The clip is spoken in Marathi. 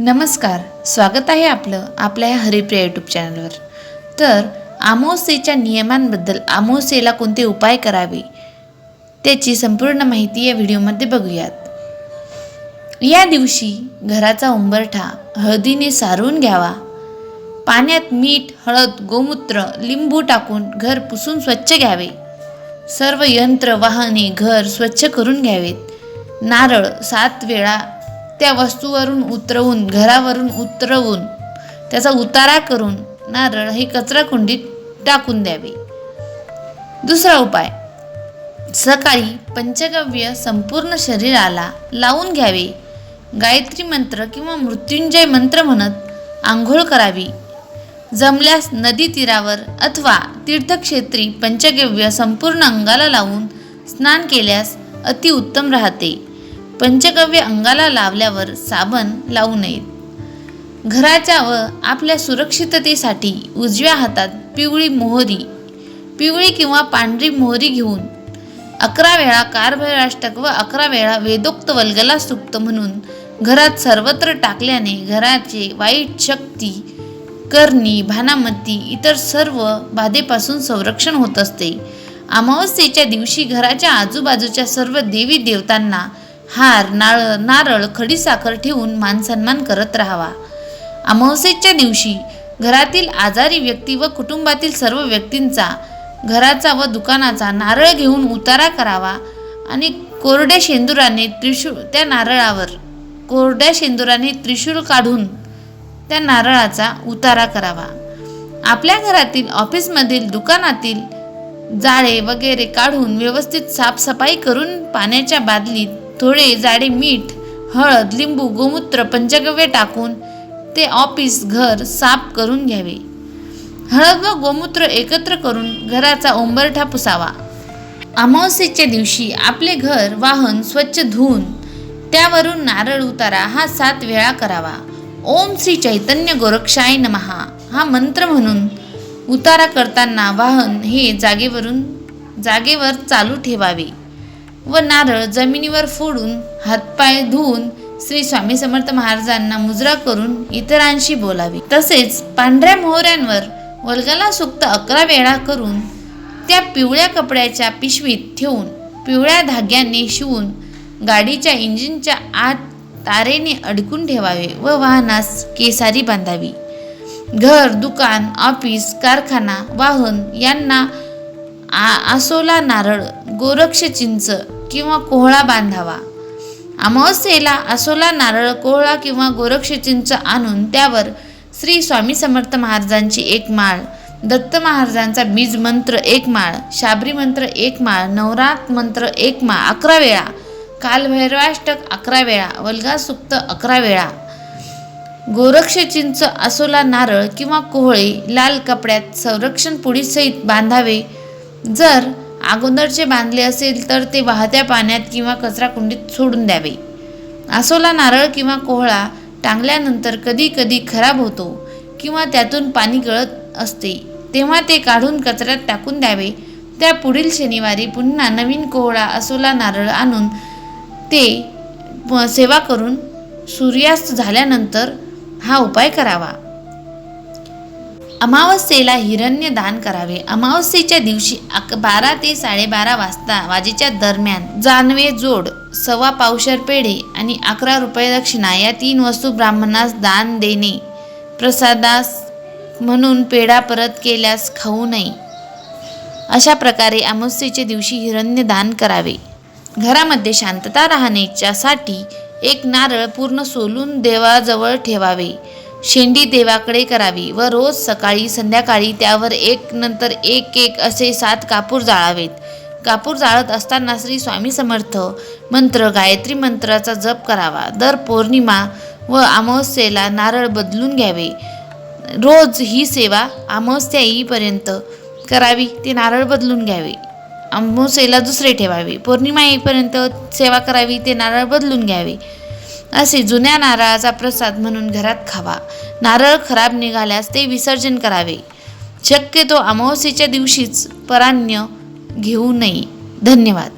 नमस्कार स्वागत आहे आपलं आपल्या या हरिप्रिया यूट्यूब चॅनलवर तर अमावस्येच्या नियमांबद्दल अमावस्येला कोणते उपाय करावे त्याची संपूर्ण माहिती या व्हिडिओमध्ये बघूयात. या दिवशी घराचा उंबरठा हळदीने सारून घ्यावा. पाण्यात मीठ हळद गोमूत्र लिंबू टाकून घर पुसून स्वच्छ घ्यावे. सर्व यंत्र वाहने घर स्वच्छ करून घ्यावेत. नारळ सात वेळा त्या वस्तूवरून उतरवून घरावरून उतरवून त्याचा उतारा करून नारळ हे कचरा कुंडीत टाकून द्यावे. दुसरा उपाय सकाळी पंचगव्य संपूर्ण शरीराला लावून घ्यावे. गायत्री मंत्र किंवा मृत्युंजय मंत्र म्हणत आंघोळ करावी. जमल्यास नदी तीरावर अथवा तीर्थक्षेत्री पंचगव्य संपूर्ण अंगाला लावून स्नान केल्यास अतिउत्तम राहते. पंचगव्य अंगाला लावल्यावर साबण लावू नयेत. घराच्या व आपल्या सुरक्षिततेसाठी उजव्या हातात पिवळी मोहरी पिवळी किंवा पांढरी मोहरी घेऊन अकरा वेळा कारभैराष्टक व अकरा वेळा वेदोक्त वल्गला सुप्त म्हणून घरात सर्वत्र टाकल्याने घराचे वाईट शक्ती करणी भानामती इतर सर्व बाधेपासून संरक्षण होत असते. अमावस्येच्या दिवशी घराच्या आजूबाजूच्या सर्व देवी देवतांना हार नाळ नारळ खडीसाखर ठेवून मानसन्मान करत राहावा. अमावस्येच्या दिवशी घरातील आजारी व्यक्ती व कुटुंबातील सर्व व्यक्तींचा घराचा व दुकानाचा नारळ घेऊन उतारा करावा आणि कोरड्या शेंदुराने त्रिशूळ त्या नारळावर कोरड्या शेंदुराने त्रिशूळ काढून त्या नारळाचा उतारा करावा. आपल्या घरातील ऑफिसमधील दुकानातील जाळे वगैरे काढून व्यवस्थित साफसफाई करून पाण्याच्या बादलीत थोडे जाडे मीठ हळद लिंबू गोमूत्र पंचगव्य टाकून ते ऑफिस घर साफ करून घ्यावे. हळद व गोमूत्र एकत्र करून घराचा उंबरठा पुसावा. अमावस्येच्या दिवशी आपले घर वाहन स्वच्छ धुवून त्यावरून नारळ उतारा हा सात वेळा करावा. ओम श्री चैतन्य गोरक्षाय नमहा हा मंत्र म्हणून उतारा करताना वाहन हे जागेवरून जागेवर चालू ठेवावे. व नारळ जमिनीवर फोडून हातपाय धुवून श्री स्वामी समर्थ महाराजांना मुजरा करून इतरांशी बोलावे. तसेच पांढऱ्या मोहऱ्यांवर वल्गला सुक्त अकरा वेळा करून त्या पिवळ्या कपड्याच्या पिशवीत ठेवून पिवळ्या धाग्याने शिवून गाडीच्या इंजिनच्या आत तारेने अडकून ठेवावे व वाहनास केसारी बांधावी. घर दुकान ऑफिस कारखाना वाहन यांना आ आसोला नारळ गोरक्ष चिंच किंवा कोहळा बांधावा. अमावस्येला आसोला नारळ कोहळा किंवा गोरक्ष चिंच आणून त्यावर श्री स्वामी समर्थ महाराजांची एक माळ दत्त महाराजांचा बीज मंत्र एक माळ शाबरी मंत्र एक माळ नवरात मंत्र एक माळ अकरा वेळा कालभैरवाष्टक अकरा वेळा वल्गा सुप्त अकरा वेळा. गोरक्ष चिंच आसोला नारळ किंवा कोहळे लाल कपड्यात संरक्षण पुडीसहित बांधावे. जर अगोदरचे बांधले असेल तर ते वाहत्या पाण्यात किंवा कचरा कुंडीत सोडून द्यावे. आसोला नारळ किंवा कोहळा टांगल्यानंतर कधी कधी खराब होतो किंवा त्यातून पाणी गळत असते. तेव्हा ते काढून कचऱ्यात टाकून द्यावे. त्या पुढील शनिवारी पुन्हा नवीन कोहळा असोला नारळ आणून ते सेवा करून सूर्यास्त झाल्यानंतर हा उपाय करावा. अमावस्येला हिरण्य दान करावे. अमावस्येच्या दिवशी अक बारा ते साडेबारा वाजता वाजेच्या दरम्यान जानवे जोड सव्वा पावशर पेढे आणि अकरा रुपये दक्षिणा या तीन वस्तू ब्राह्मणास दान देणे. प्रसादास म्हणून पेढा परत केल्यास खाऊ नये. अशा प्रकारे अमावस्येच्या दिवशी हिरण्य दान करावे. घरामध्ये शांतता राहण्याच्यासाठी एक नारळ पूर्ण सोलून देवाजवळ ठेवावे. शेंडी देवाकडे करावी व रोज सकाळी संध्याकाळी त्यावर एक नंतर एक एक असे सात कापूर जाळावेत. कापूर जाळत असताना श्री स्वामी समर्थ मंत्र गायत्री मंत्राचा जप करावा. दर पौर्णिमा व अमावस्येला नारळ बदलून घ्यावे. रोज ही सेवा अमावस्या येईपर्यंत करावी ते नारळ बदलून घ्यावे. अमावस्येला दुसरे ठेवावे. पौर्णिमा येईपर्यंत सेवा करावी ते नारळ बदलून घ्यावे. असे जुन्या नारळाचा प्रसाद म्हणून घरात खावा. नारळ खराब निघाल्यास ते विसर्जन करावे. शक्यतो अमावस्येच्या दिवशीच पराण्य घेऊ नये. धन्यवाद.